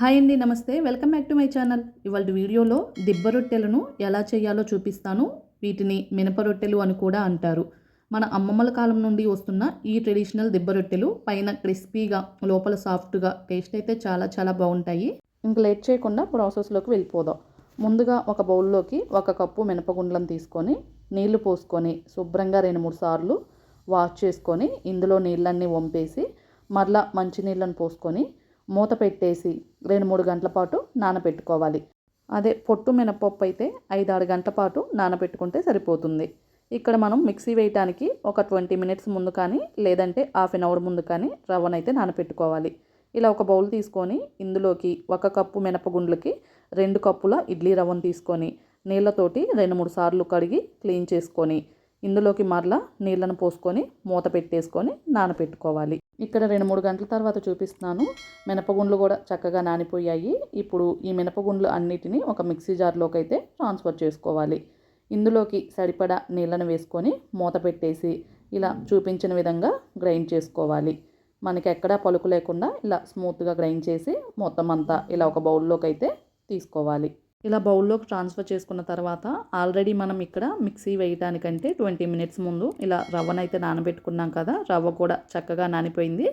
Hi అండి నమస్తే. Welcome back to my channel. ఇవాళ వీడియోలో దిబ్బ రొట్టెలను ఎలా చేయాలో చూపిస్తాను. వీటిని మినప రొట్టెలు అని కూడా అంటారు. మన అమ్మమ్మల కాలం నుండి వస్తున్న ఈ ట్రెడిషనల్ దిబ్బ రొట్టెలు పైన క్రిస్పీగా లోపల సాఫ్ట్గా టేస్ట్ అయితే చాలా చాలా బాగుంటాయి. ఇంక లేట్ చేయకుండా ప్రాసెస్లోకి వెళ్ళిపోదాం. ముందుగా ఒక బౌల్లోకి ఒక కప్పు మినపగుండ్లను తీసుకొని నీళ్ళు పోసుకొని శుభ్రంగా రెండు మూడు సార్లు వాష్ చేసుకొని ఇందులో నీళ్ళన్నీ వంపేసి మరలా మంచినీళ్ళని పోసుకొని మూత పెట్టేసి రెండు మూడు గంటల పాటు నానబెట్టుకోవాలి. అదే పొట్టు మినపప్పు అయితే ఐదు ఆరు గంటల పాటు నానబెట్టుకుంటే సరిపోతుంది. ఇక్కడ మనం మిక్సీ వేయటానికి ఒక ట్వంటీ మినిట్స్ ముందు కానీ లేదంటే హాఫ్ అన్ అవర్ ముందు కానీ రవ్వనైతే నానబెట్టుకోవాలి. ఇలా ఒక బౌల్ తీసుకొని ఇందులోకి ఒక కప్పు మినపగుండ్లకి రెండు కప్పుల ఇడ్లీ రవ్వను తీసుకొని నీళ్ళతోటి రెండు మూడు సార్లు కడిగి క్లీన్ చేసుకొని ఇందులోకి మరలా నీళ్ళను పోసుకొని మూత పెట్టేసుకొని నానబెట్టుకోవాలి. ఇక్కడ రెండు మూడు గంటల తర్వాత చూపిస్తున్నాను. మినపగుండ్లు కూడా చక్కగా నానిపోయాయి. ఇప్పుడు ఈ మినపగుండ్లు అన్నిటినీ ఒక మిక్సీ జార్లోకి అయితే ట్రాన్స్ఫర్ చేసుకోవాలి. ఇందులోకి సరిపడా నీళ్ళను వేసుకొని మూత పెట్టేసి ఇలా చూపించిన విధంగా గ్రైండ్ చేసుకోవాలి. మనకి ఎక్కడా పలుకు లేకుండా ఇలా స్మూత్గా గ్రైండ్ చేసి మొత్తం అంతా ఇలా ఒక బౌల్లోకి అయితే తీసుకోవాలి. ఇలా బౌల్లోకి ట్రాన్స్ఫర్ చేసుకున్న తర్వాత ఆల్రెడీ మనం ఇక్కడ మిక్సీ వేయడానికంటే ట్వంటీ మినిట్స్ ముందు ఇలా రవ్వనైతే నానబెట్టుకున్నాం కదా రవ్వ కూడా చక్కగా నానిపోయింది.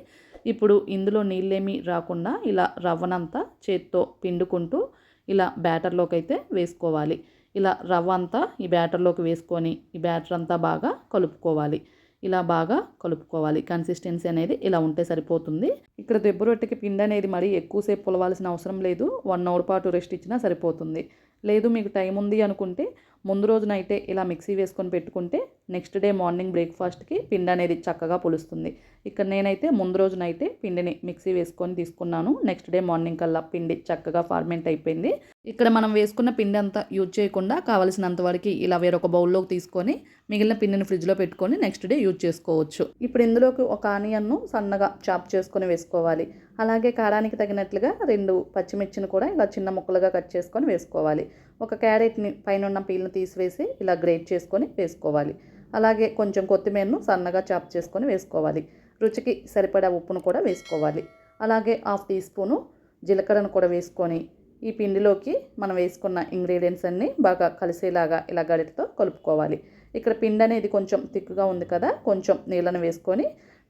ఇప్పుడు ఇందులో నీళ్ళేమీ రాకుండా ఇలా రవ్వనంతా చేత్తో పిండుకుంటూ ఇలా బ్యాటర్లోకి అయితే వేసుకోవాలి. ఇలా రవ్వ అంతా ఈ బ్యాటర్లోకి వేసుకొని ఈ బ్యాటర్ అంతా బాగా కలుపుకోవాలి. ఇలా బాగా కలుపుకోవాలి. కన్సిస్టెన్సీ అనేది ఇలా ఉంటే సరిపోతుంది. ఇక్కడ దెబ్బ రొట్టెకి పిండి అనేది మరీ ఎక్కువసేపు పులవాల్సిన అవసరం లేదు. వన్ అవర్ పాటు రెస్ట్ ఇచ్చినా సరిపోతుంది. లేదు మీకు టైం ఉంది అనుకుంటే ముందు రోజునైతే ఇలా మిక్సీ వేసుకొని పెట్టుకుంటే నెక్స్ట్ డే మార్నింగ్ బ్రేక్ఫాస్ట్కి పిండి అనేది చక్కగా పులుస్తుంది. ఇక్కడ నేనైతే ముందు రోజునైతే పిండిని మిక్సీ వేసుకొని తీసుకున్నాను. నెక్స్ట్ డే మార్నింగ్ కల్లా పిండి చక్కగా ఫార్మెంట్ అయిపోయింది. ఇక్కడ మనం వేసుకున్న పిండి అంతా యూజ్ చేయకుండా కావలసినంత వరకు ఇలా వేరొక బౌల్లోకి తీసుకొని మిగిలిన పిండిని ఫ్రిడ్జ్లో పెట్టుకొని నెక్స్ట్ డే యూజ్ చేసుకోవచ్చు. ఇప్పుడు ఇందులోకి ఒక ఆనియన్ను సన్నగా చాప్ చేసుకొని వేసుకోవాలి. అలాగే కారానికి తగినట్లుగా రెండు పచ్చిమిర్చిని కూడా ఇలా చిన్న ముక్కలుగా కట్ చేసుకొని వేసుకోవాలి. ఒక క్యారెట్ని పైన ఉన్న పీల్ని తీసివేసి ఇలా గ్రేట్ చేసుకొని వేసుకోవాలి. అలాగే కొంచెం కొత్తిమీరను సన్నగా చాప్ చేసుకొని వేసుకోవాలి. రుచికి సరిపడా ఉప్పును కూడా వేసుకోవాలి. అలాగే హాఫ్ టీ స్పూను జీలకర్రను కూడా వేసుకొని ఈ పిండిలోకి మనం వేసుకున్న ఇంగ్రీడియంట్స్ అన్నీ బాగా కలిసేలాగా ఇలా గడితో కలుపుకోవాలి. ఇక్కడ పిండి అనేది కొంచెం థిక్గా ఉంది కదా కొంచెం నీళ్ళను వేసుకొని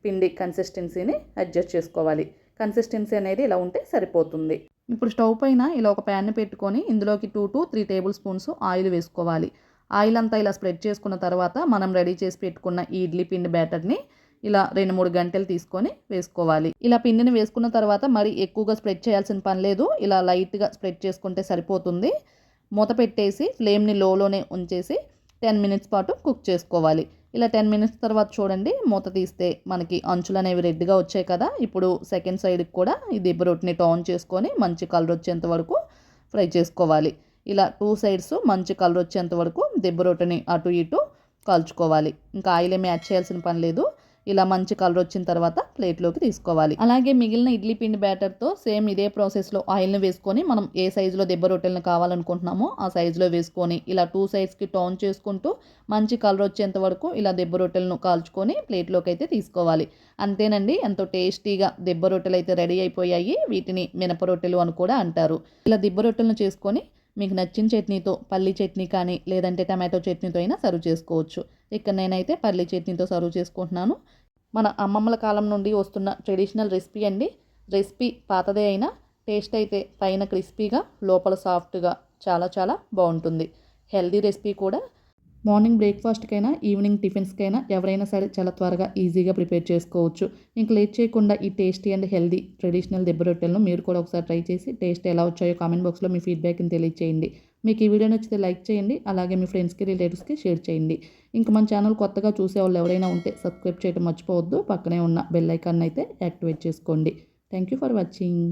పిండి కన్సిస్టెన్సీని అడ్జస్ట్ చేసుకోవాలి. కన్సిస్టెన్సీ అనేది ఇలా ఉంటే సరిపోతుంది. ఇప్పుడు స్టవ్ పైన ఇలా ఒక ప్యాన్ పెట్టుకొని ఇందులోకి two to three tablespoons oil వేసుకోవాలి. ఆయిల్ అంతా ఇలా స్ప్రెడ్ చేసుకున్న తర్వాత మనం రెడీ చేసి పెట్టుకున్న ఈ ఇడ్లీ పిండి బ్యాటర్ని ఇలా రెండు మూడు గంటలు తీసుకొని వేసుకోవాలి. ఇలా పిండిని వేసుకున్న తర్వాత మరి ఎక్కువగా స్ప్రెడ్ చేయాల్సిన పని లేదు. ఇలా లైట్గా స్ప్రెడ్ చేసుకుంటే సరిపోతుంది. మూత పెట్టేసి ఫ్లేమ్ని లోలోనే ఉంచేసి టెన్ మినిట్స్ పాటు కుక్ చేసుకోవాలి. ఇలా టెన్ మినిట్స్ తర్వాత చూడండి మూత తీస్తే మనకి అంచులు అనేవి రెడ్గా వచ్చాయి కదా. ఇప్పుడు సెకండ్ సైడ్కి కూడా ఈ దిబ్బ రొట్టిని టర్న్ చేసుకొని మంచి కలర్ వచ్చేంత వరకు ఫ్రై చేసుకోవాలి. ఇలా టూ సైడ్స్ మంచి కలర్ వచ్చేంత వరకు దిబ్బ రొట్టెని అటు ఇటు కాల్చుకోవాలి. ఇంకా ఆయిల్ మ్యాచ్ యాడ్ చేయాల్సిన పని లేదు. ఇలా మంచి కలర్ వచ్చిన తర్వాత ప్లేట్లోకి తీసుకోవాలి. అలాగే మిగిలిన ఇడ్లీ పిండి బ్యాటర్తో సేమ్ ఇదే ప్రాసెస్లో ఆయిల్ని వేసుకొని మనం ఏ సైజులో దెబ్బ రొట్టెలను కావాలనుకుంటున్నామో ఆ సైజులో వేసుకొని ఇలా టూ సైడ్స్కి టోన్ చేసుకుంటూ మంచి కలర్ వచ్చేంత వరకు ఇలా దెబ్బ రొట్టెలను కాల్చుకొని ప్లేట్లోకి అయితే తీసుకోవాలి. అంతేనండి ఎంతో టేస్టీగా దెబ్బ రొట్టెలు అయితే రెడీ అయిపోయాయి. వీటిని మినప రొట్టెలు అని కూడా అంటారు. ఇలా దిబ్బ రొట్టెలను చేసుకొని మీకు నచ్చిన చట్నీతో పల్లి చట్నీ కానీ లేదంటే టమాటో చట్నీతో అయినా సర్వ్ చేసుకోవచ్చు. ఇక్కడ నేనైతే పల్లి చట్నీతో సర్వ్ చేసుకుంటున్నాను. మన అమ్మమ్మల కాలం నుండి వస్తున్న ట్రెడిషనల్ రెసిపీ అండి. రెసిపీ పాతదే అయినా టేస్ట్ అయితే పైన క్రిస్పీగా లోపల సాఫ్ట్గా చాలా చాలా బాగుంటుంది. హెల్దీ రెసిపీ కూడా. మార్నింగ్ బ్రేక్ఫాస్ట్కైనా ఈవినింగ్ టిఫిన్స్కైనా ఎవరైనా సరే చాలా త్వరగా ఈజీగా ప్రిపేర్ చేసుకోవచ్చు. ఇంక లేట్ చేయకుండా ఈ టేస్టీ అండ్ హెల్దీ ట్రెడిషనల్ దెబ్బ రొట్టెలను మీరు కూడా ఒకసారి ట్రై చేసి టేస్ట్ ఎలా వచ్చాయో కామెంట్ బాక్స్లో మీ ఫీడ్బ్యాక్ని తెలియచేయండి. మీకు ఈ వీడియో నచ్చితే లైక్ చేయండి అలాగే మీ ఫ్రెండ్స్కి రిలేటివ్స్కి షేర్ చేయండి. ఇంకా మన ఛానల్ కొత్తగా చూసే వాళ్ళు ఎవరైనా ఉంటే సబ్స్క్రైబ్ చేయడం మర్చిపోవద్దు పక్కనే ఉన్న బెల్ ఐకాన్ అయితే యాక్టివేట్ చేసుకోండి. Thank you for watching.